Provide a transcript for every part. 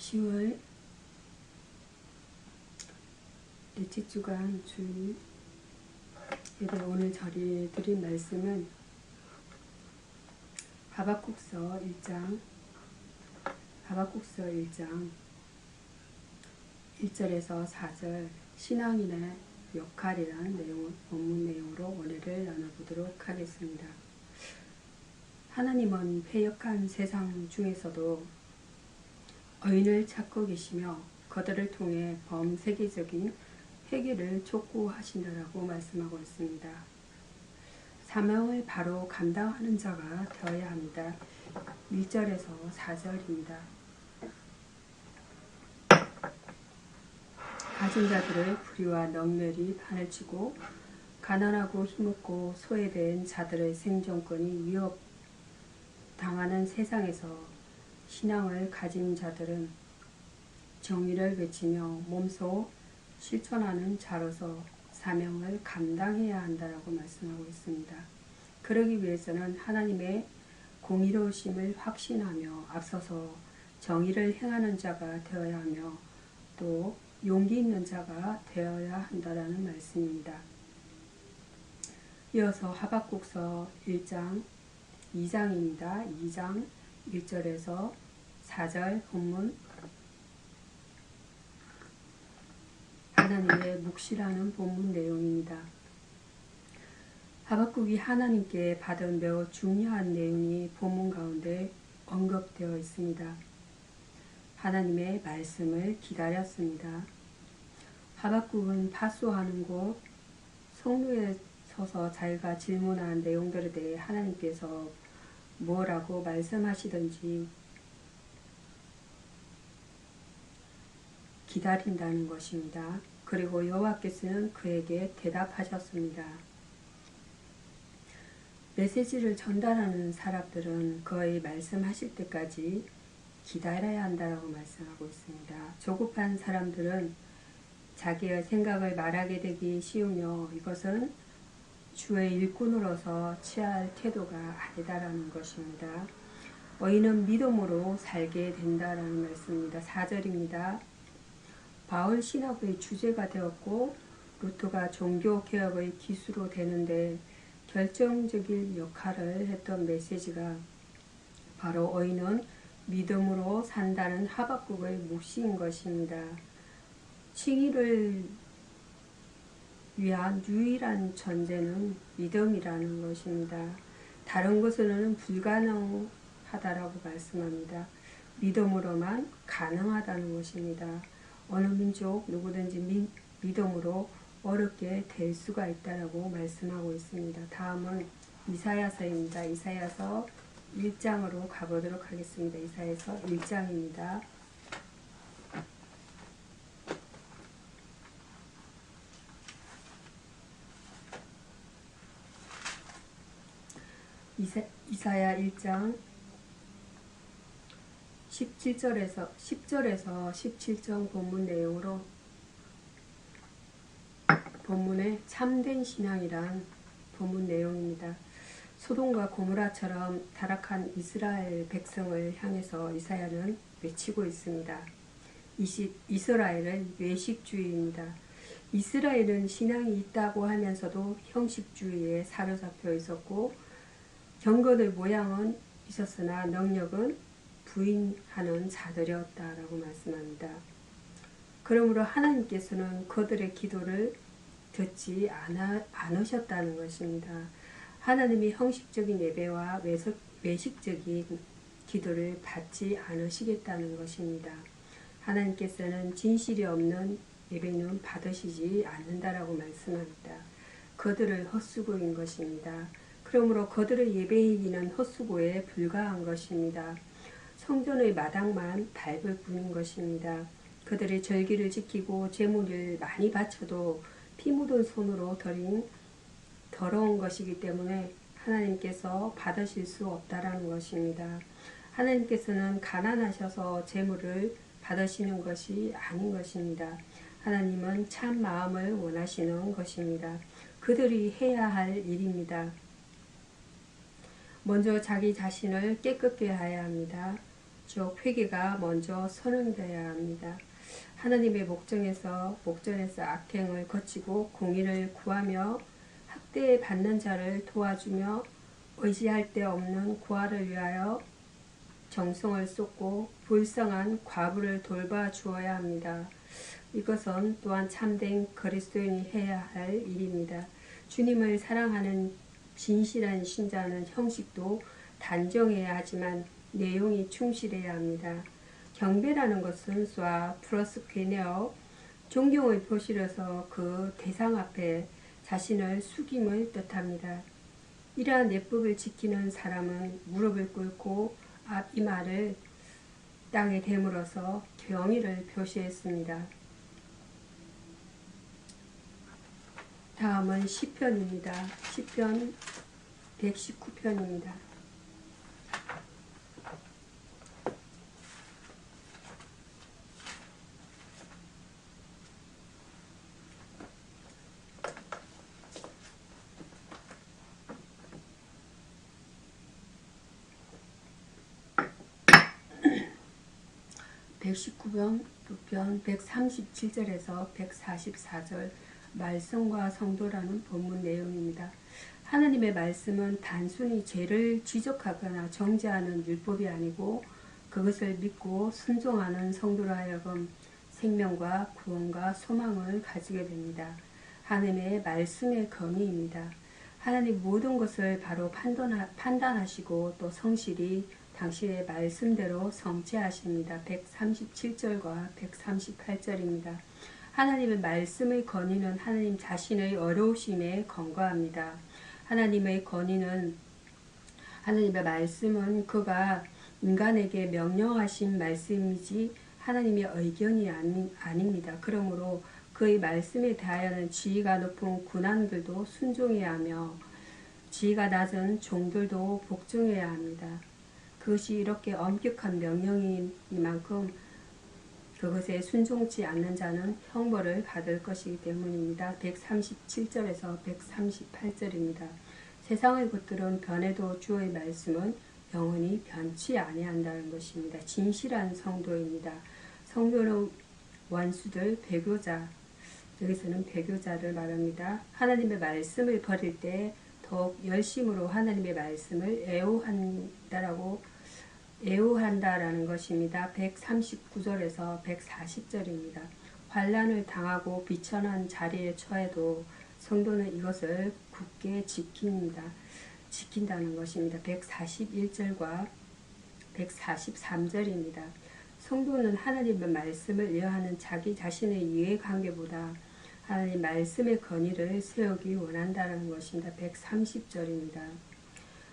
10월 넷째 주간 주일에 대해 오늘 저리 드린 말씀은 하박국서 1장 하박국서 1장 1절에서 4절 신앙인의 역할이라는 내용, 본문 내용으로 오늘을 나눠보도록 하겠습니다. 하나님은 폐역한 세상 중에서도 의인을 찾고 계시며 그들을 통해 범세계적인 회개를 촉구하신다라고 말씀하고 있습니다. 사명을 바로 감당하는 자가 되어야 합니다. 1절에서 4절입니다. 가진 자들의 불의와 넉멸이 판을 치고 가난하고 힘없고 소외된 자들의 생존권이 위협 당하는 세상에서 신앙을 가진 자들은 정의를 외치며 몸소 실천하는 자로서 사명을 감당해야 한다라고 말씀하고 있습니다. 그러기 위해서는 하나님의 공의로우심을 확신하며 앞서서 정의를 행하는 자가 되어야 하며 또 용기 있는 자가 되어야 한다라는 말씀입니다. 이어서 하박국서 1장 2장입니다. 2장 1절에서 4절 본문 하나님의 묵시라는 본문 내용입니다. 하박국이 하나님께 받은 매우 중요한 내용이 본문 가운데 언급되어 있습니다. 하나님의 말씀을 기다렸습니다. 하박국은 파수하는 곳 성루에 서서 자기가 질문한 내용들에 대해 하나님께서 뭐라고 말씀하시든지 기다린다는 것입니다. 그리고 여호와께서는 그에게 대답하셨습니다. 메시지를 전달하는 사람들은 거의 말씀하실 때까지 기다려야 한다고 말씀하고 있습니다. 조급한 사람들은 자기의 생각을 말하게 되기 쉬우며 이것은 주의 일꾼으로서 취할 태도가 아니다라는 것입니다. 의인은 믿음으로 살게 된다라는 말씀입니다. 4절입니다. 바울 신학의 주제가 되었고 루터가 종교 개혁의 기수로 되는데 결정적인 역할을 했던 메시지가 바로 의인은 믿음으로 산다는 하박국의 묵시인 것입니다. 칭의를 위한 유일한 전제는 믿음이라는 것입니다. 다른 것으로는 불가능하다라고 말씀합니다. 믿음으로만 가능하다는 것입니다. 어느 민족 누구든지 미, 믿음으로 어렵게 될 수가 있다라고 말씀하고 있습니다. 다음은 이사야서입니다. 이사야서 1장으로 가보도록 하겠습니다. 이사야서 1장입니다. 이사, 이사야 1장 17절에서 10절에서 17절 본문 내용으로 본문의 참된 신앙이란 본문 내용입니다. 소돔과 고무라처럼 타락한 이스라엘 백성을 향해서 이사야는 외치고 있습니다. 이스라엘은 외식주의입니다. 이스라엘은 신앙이 있다고 하면서도 형식주의에 사로잡혀 있었고 경건의 모양은 있었으나 능력은 부인하는 자들이었다라고 말씀합니다. 그러므로 하나님께서는 그들의 기도를 듣지 않아, 않으셨다는 것입니다. 하나님이 형식적인 예배와 외석, 외식적인 기도를 받지 않으시겠다는 것입니다. 하나님께서는 진실이 없는 예배는 받으시지 않는다라고 말씀합니다. 그들을 헛수고인 것입니다. 그러므로 그들의 예배이기는 헛수고에 불과한 것입니다. 성전의 마당만 밟을 뿐인 것입니다. 그들의 절기를 지키고 제물을 많이 바쳐도 피 묻은 손으로 드린 더러운 것이기 때문에 하나님께서 받으실 수 없다라는 것입니다. 하나님께서는 가난하셔서 제물을 받으시는 것이 아닌 것입니다. 하나님은 참 마음을 원하시는 것입니다. 그들이 해야 할 일입니다. 먼저 자기 자신을 깨끗게 해야 합니다. 즉 회개가 먼저 선언되어야 합니다. 하나님의 목전에서 목전에서 악행을 거치고 공의를 구하며 학대에 받는 자를 도와주며 의지할 데 없는 고아를 위하여 정성을 쏟고 불쌍한 과부를 돌봐 주어야 합니다. 이것은 또한 참된 그리스도인이 해야 할 일입니다. 주님을 사랑하는 진실한 신자는 형식도 단정해야 하지만 내용이 충실해야 합니다. 경배라는 것은 쏴 플러스 괴네어 존경의 표시로서 그 대상 앞에 자신을 숙임을 뜻합니다. 이러한 예법을 지키는 사람은 무릎을 꿇고 앞 이마를 땅에 대물어서 경의를 표시했습니다. 다음은 시편입니다. 시편 119편입니다. 119편 2편 137절에서 144절 말씀과 성도라는 본문 내용입니다. 하나님의 말씀은 단순히 죄를 지적하거나 정죄하는 율법이 아니고 그것을 믿고 순종하는 성도로 하여금 생명과 구원과 소망을 가지게 됩니다. 하나님의 말씀의 건의입니다. 하나님 모든 것을 바로 판단하시고 또 성실히 당신의 말씀대로 성취하십니다. 137절과 138절입니다. 하나님의 말씀의 건의는 하나님 자신의 어려우심에 건거합니다. 하나님의 건의는 하나님의 말씀은 그가 인간에게 명령하신 말씀이지 하나님의 의견이 아니, 아닙니다. 그러므로 그의 말씀에 대하여는 지위가 높은 군왕들도 순종해야 하며 지위가 낮은 종들도 복종해야 합니다. 그것이 이렇게 엄격한 명령이니만큼 그것에 순종치 않는 자는 형벌을 받을 것이기 때문입니다. 137절에서 138절입니다. 세상의 것들은 변해도 주의 말씀은 영원히 변치 아니한다는 것입니다. 진실한 성도입니다. 성도는 원수들 배교자 여기서는 배교자를 말합니다. 하나님의 말씀을 버릴 때 더욱 열심으로 하나님의 말씀을 애호한다라고 애호한다라는 것입니다. 139절에서 140절입니다. 환란을 당하고 비천한 자리에 처해도 성도는 이것을 굳게 지킵니다. 지킨다는 것입니다. 141절과 143절입니다. 성도는 하나님의 말씀을 이해하는 자기 자신의 이해관계보다 하나님 말씀의 건의를 세우기 원한다는 것입니다. 130절입니다.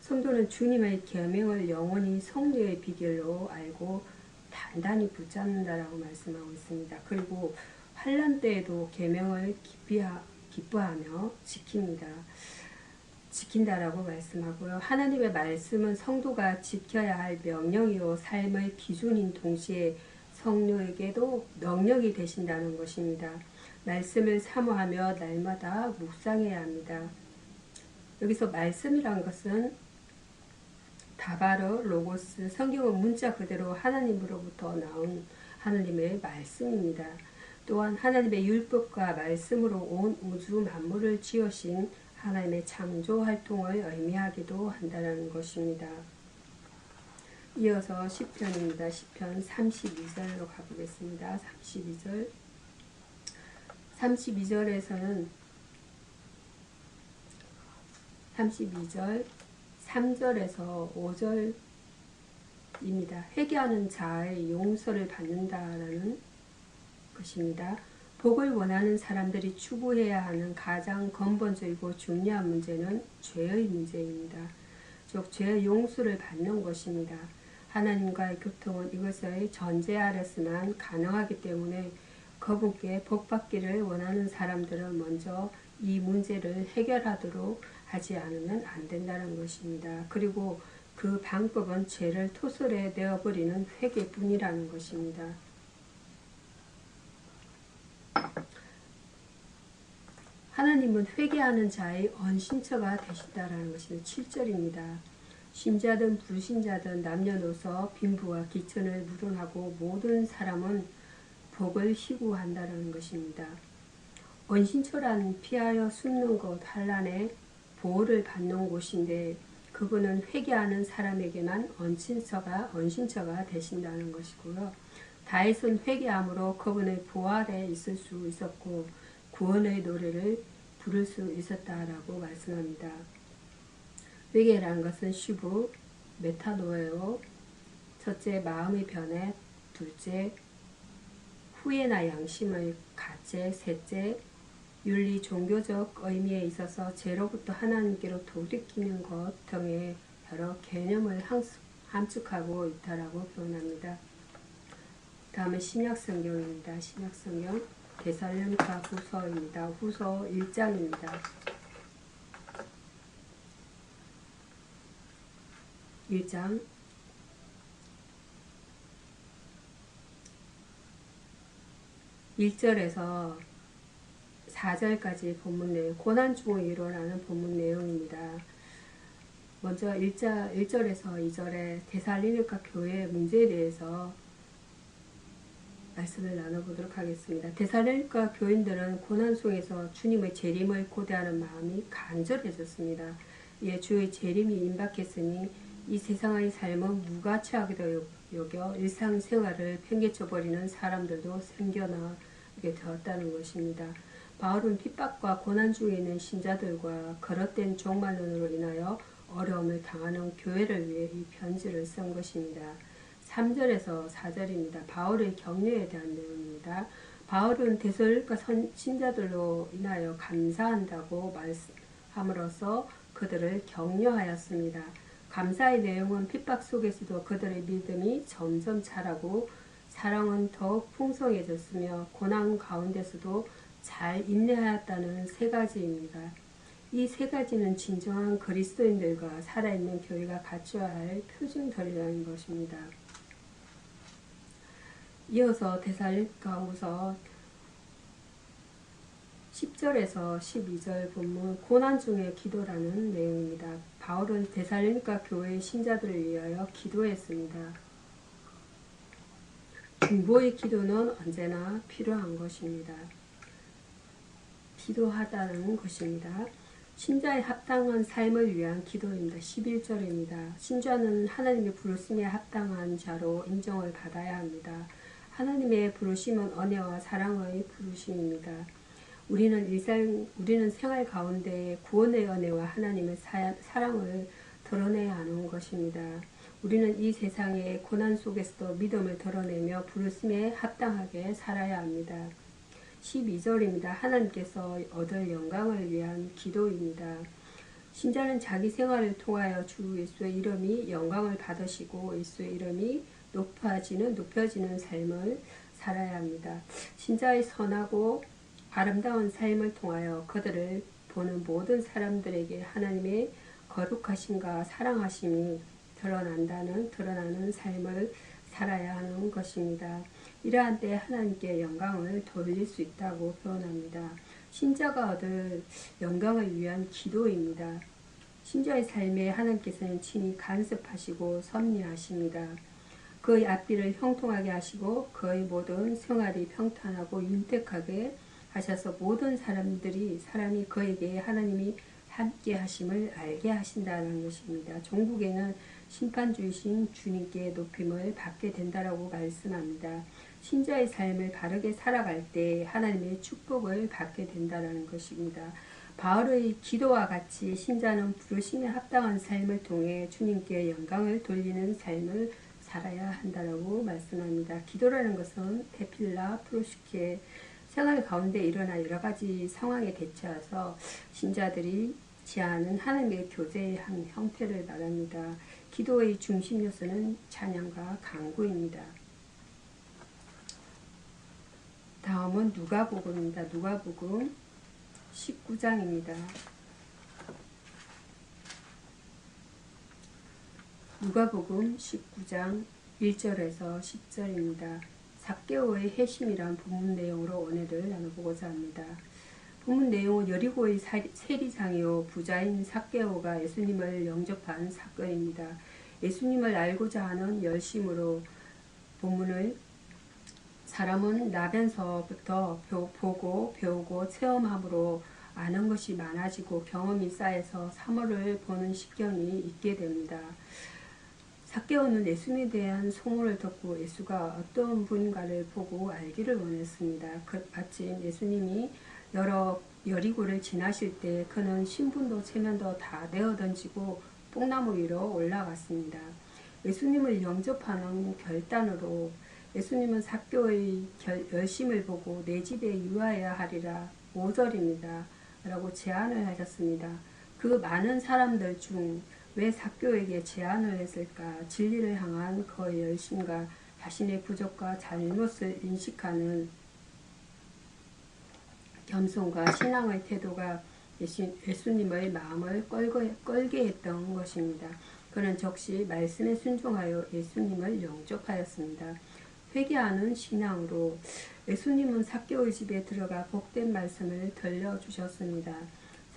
성도는 주님의 계명을 영원히 성도의 비결로 알고 단단히 붙잡는다라고 말씀하고 있습니다. 그리고 환란 때에도 계명을 기뻐하며 지킵니다. 지킨다라고 말씀하고요. 하나님의 말씀은 성도가 지켜야 할 명령이요 삶의 기준인 동시에 성도에게도 능력이 되신다는 것입니다. 말씀을 사모하며 날마다 묵상해야 합니다. 여기서 말씀이란 것은 다바르 로고스 성경은 문자 그대로 하나님으로부터 나온 하나님의 말씀입니다. 또한 하나님의 율법과 말씀으로 온 우주 만물을 지으신 하나님의 창조 활동을 의미하기도 한다는 것입니다. 이어서 10편입니다. 10편 32절로 가보겠습니다. 32절 32절에서는 32절 3절에서 5절입니다. 회개하는 자의 용서를 받는다라는 것입니다. 복을 원하는 사람들이 추구해야 하는 가장 근본적이고 중요한 문제는 죄의 문제입니다. 즉 죄의 용서를 받는 것입니다. 하나님과의 교통은 이것의 전제 아래서만 가능하기 때문에 그분께 복받기를 원하는 사람들은 먼저 이 문제를 해결하도록 하지 않으면 안 된다는 것입니다. 그리고 그 방법은 죄를 토설해 내어버리는 회개뿐이라는 것입니다. 하나님은 회개하는 자의 언신처가 되신다라는 것입니다. 7절입니다. 신자든 불신자든 남녀노소 빈부와 기천을 무론하고 모든 사람은 복을 희구한다는 것입니다. 원신처란 피하여 숨는 곳 환란에 보호를 받는 곳인데 그분은 회개하는 사람에게만 언신처가 언신처가 되신다는 것이고요. 다윗은 회개함으로 그분의 아래 있을 수 있었고 구원의 노래를 부를 수 있었다라고 말씀합니다. 회개라는 것은 슈브, 메타노에오, 첫째 마음의 변해, 둘째 후회나 양심의 가제, 셋째 윤리 종교적 의미에 있어서 죄로부터 하나님께로 돌이키는 것 등의 여러 개념을 함축하고 있다라고 표현합니다. 다음은 신약성경입니다. 신약성경 데살로니가 후서입니다. 후서 1장입니다. 1장 1절에서 4절까지 본문 내용, 고난 중에 일어나는 본문 내용입니다. 먼저 1자, 1절에서 2절에 데살리니카 교회 문제에 대해서 말씀을 나눠보도록 하겠습니다. 데살로니가 교인들은 고난 속에서 주님의 재림을 고대하는 마음이 간절해졌습니다. 예, 주의 재림이 임박했으니 이 세상의 삶은 무가치하게도 여겨 일상생활을 팽개쳐버리는 사람들도 생겨나게 되었다는 것입니다. 바울은 핍박과 고난 중에 있는 신자들과 거럿된 종말론으로 인하여 어려움을 당하는 교회를 위해 이 편지를 쓴 것입니다. 3절에서 4절입니다. 바울의 격려에 대한 내용입니다. 바울은 대설과 신자들로 인하여 감사한다고 말함으로써 그들을 격려하였습니다. 감사의 내용은 핍박 속에서도 그들의 믿음이 점점 자라고 사랑은 더욱 풍성해졌으며 고난 가운데서도 잘 인내하였다는 세 가지입니다. 이 세 가지는 진정한 그리스도인들과 살아있는 교회가 갖춰야 할 표준들이라는 것입니다. 이어서 데살리가후서 10절에서 12절 본문 고난 중의 기도라는 내용입니다. 바울은 데살리가 교회의 신자들을 위하여 기도했습니다. 중보의 기도는 언제나 필요한 것입니다. 기도하다는 것입니다. 신자의 합당한 삶을 위한 기도입니다. 11절입니다. 신자는 하나님의 부르심에 합당한 자로 인정을 받아야 합니다. 하나님의 부르심은 은혜와 사랑의 부르심입니다. 우리는 일상, 우리는 생활 가운데 구원의 은혜와 하나님의 사, 사랑을 드러내야 하는 것입니다. 우리는 이 세상의 고난 속에서도 믿음을 드러내며 부르심에 합당하게 살아야 합니다. 12절입니다. 하나님께서 얻을 영광을 위한 기도입니다. 신자는 자기 생활을 통하여 주 예수의 이름이 영광을 받으시고 예수의 이름이 높아지는 높여지는 삶을 살아야 합니다. 신자의 선하고 아름다운 삶을 통하여 그들을 보는 모든 사람들에게 하나님의 거룩하심과 사랑하심이 드러난다는 드러나는 삶을 살아야 하는 것입니다. 이러한 때 하나님께 영광을 돌릴 수 있다고 표현합니다. 신자가 얻을 영광을 위한 기도입니다. 신자의 삶에 하나님께서는 친히 간섭하시고 섭리하십니다. 그의 앞뒤를 형통하게 하시고 그의 모든 생활이 평탄하고 윤택하게 하셔서 모든 사람들이 사람이 그에게 하나님이 함께 하심을 알게 하신다는 것입니다. 종국에는 심판주이신 주님께 높임을 받게 된다라고 말씀합니다. 신자의 삶을 바르게 살아갈 때 하나님의 축복을 받게 된다는 것입니다. 바울의 기도와 같이 신자는 부르심에 합당한 삶을 통해 주님께 영광을 돌리는 삶을 살아야 한다라고 말씀합니다. 기도라는 것은 테필라 프로시케 생활 가운데 일어나 여러 가지 상황에 대처해서 신자들이 지하는 하나님의 교제의 한 형태를 말합니다. 기도의 중심 요소는 찬양과 강구입니다. 다음은 누가복음입니다. 누가복음 19장입니다. 누가복음 19장 1절에서 10절입니다. 삭개오의 회심이란 본문 내용으로 오늘을 나눠보고자 합니다. 본문 내용은 여리고의 사- 세리장이요 부자인 삭개오가 예수님을 영접한 사건입니다. 예수님을 알고자 하는 열심으로 본문을 사람은 나면서부터 벼- 보고 배우고 체험함으로 아는 것이 많아지고 경험이 쌓여서 사물을 보는 식견이 있게 됩니다. 삭개오는 예수님에 대한 소문을 듣고 예수가 어떤 분인가를 보고 알기를 원했습니다. 그 마침 예수님이 여러 여리고를 지나실 때 그는 신분도 체면도 다 내어 던지고 뽕나무 위로 올라갔습니다. 예수님을 영접하는 결단으로 예수님은 삭교의 결- 열심을 보고 내 집에 유하여야 하리라 5절입니다. 라고 제안을 하셨습니다. 그 많은 사람들 중 왜 삭교에게 제안을 했을까? 진리를 향한 그의 열심과 자신의 부족과 잘못을 인식하는 겸손과 신앙의 태도가 예수- 예수 님의 마음을 끌게 했던 것입니다. 그는 적시 말씀에 순종하여 예수님을 영접하였습니다. 회개하는 신앙으로 예수님은 삭개오의 집에 들어가 복된 말씀을 들려주셨습니다.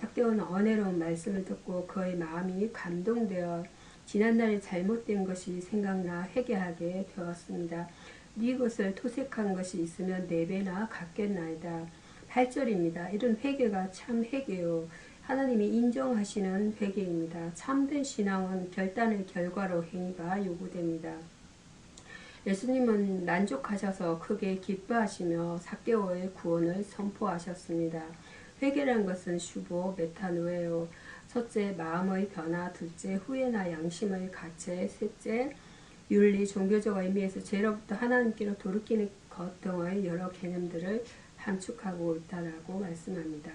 삭개오는 은혜로운 말씀을 듣고 그의 마음이 감동되어 지난날의 잘못된 것이 생각나 회개하게 되었습니다. 네 것을 토색한 것이 있으면 네 배나 갚겠나이다. 8절입니다. 이런 회개가 참 회개요. 하나님이 인정하시는 회개입니다. 참된 신앙은 결단의 결과로 행위가 요구됩니다. 예수님은 만족하셔서 크게 기뻐하시며 삭개오의 구원을 선포하셨습니다. 회개란 것은 슈보 메타노예요. 첫째 마음의 변화, 둘째 후회나 양심의 가체, 셋째 윤리, 종교적 의미에서 죄로부터 하나님께로 돌이키는 것 등의 여러 개념들을 함축하고 있다라고 말씀합니다.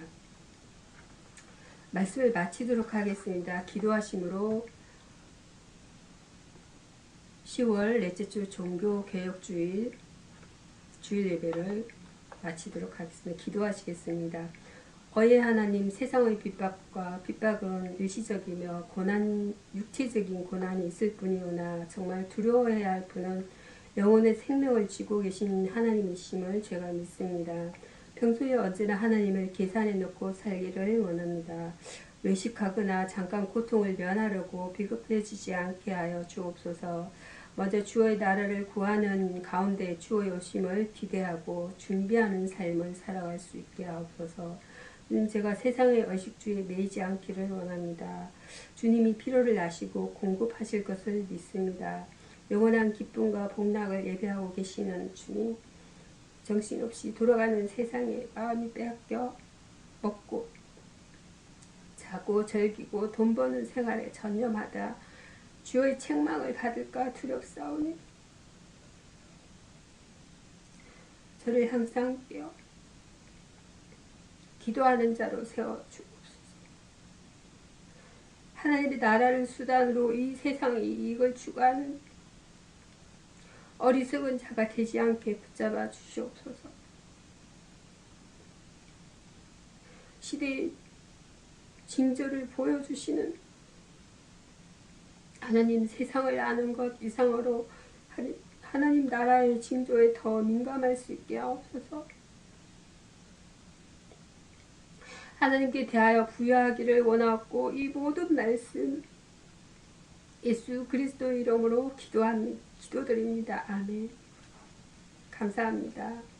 말씀을 마치도록 하겠습니다. 기도하심으로 10월 넷째 주 종교 개혁 주일 주일 예배를 마치도록 하겠습니다. 기도하시겠습니다. 어예 하나님 세상의 핍박과 핍박은 일시적이며 고난 육체적인 고난이 있을 뿐이오나 정말 두려워해야 할 분은 영혼의 생명을 쥐고 계신 하나님이심을 제가 믿습니다. 평소에 언제나 하나님을 계산해 놓고 살기를 원합니다. 외식하거나 잠깐 고통을 면하려고 비겁해지지 않게 하여 주옵소서. 먼저 주의 나라를 구하는 가운데 주의 오심을 기대하고 준비하는 삶을 살아갈 수 있게 하옵소서. 주님 제가 세상의 의식주의에 매이지 않기를 원합니다. 주님이 필요를 아시고 공급하실 것을 믿습니다. 영원한 기쁨과 복락을 예배하고 계시는 주님 정신없이 돌아가는 세상에 마음이 빼앗겨 먹고 자고 즐기고 돈 버는 생활에 전념하다 주의 책망을 받을까 두렵사오니 저를 항상 깨어 기도하는 자로 세워 주옵소서. 하나님의 나라를 수단으로 이 세상의 이익을 추구하는 어리석은 자가 되지 않게 붙잡아 주시옵소서. 시대의 징조를 보여주시는 하나님 세상을 아는 것 이상으로 하나님 나라의 징조에 더 민감할 수 있게 하옵소서. 하나님께 대하여 부여하기를 원하고 이 모든 말씀 예수 그리스도 이름으로 기도합니다. 기도드립니다. 아멘. 감사합니다.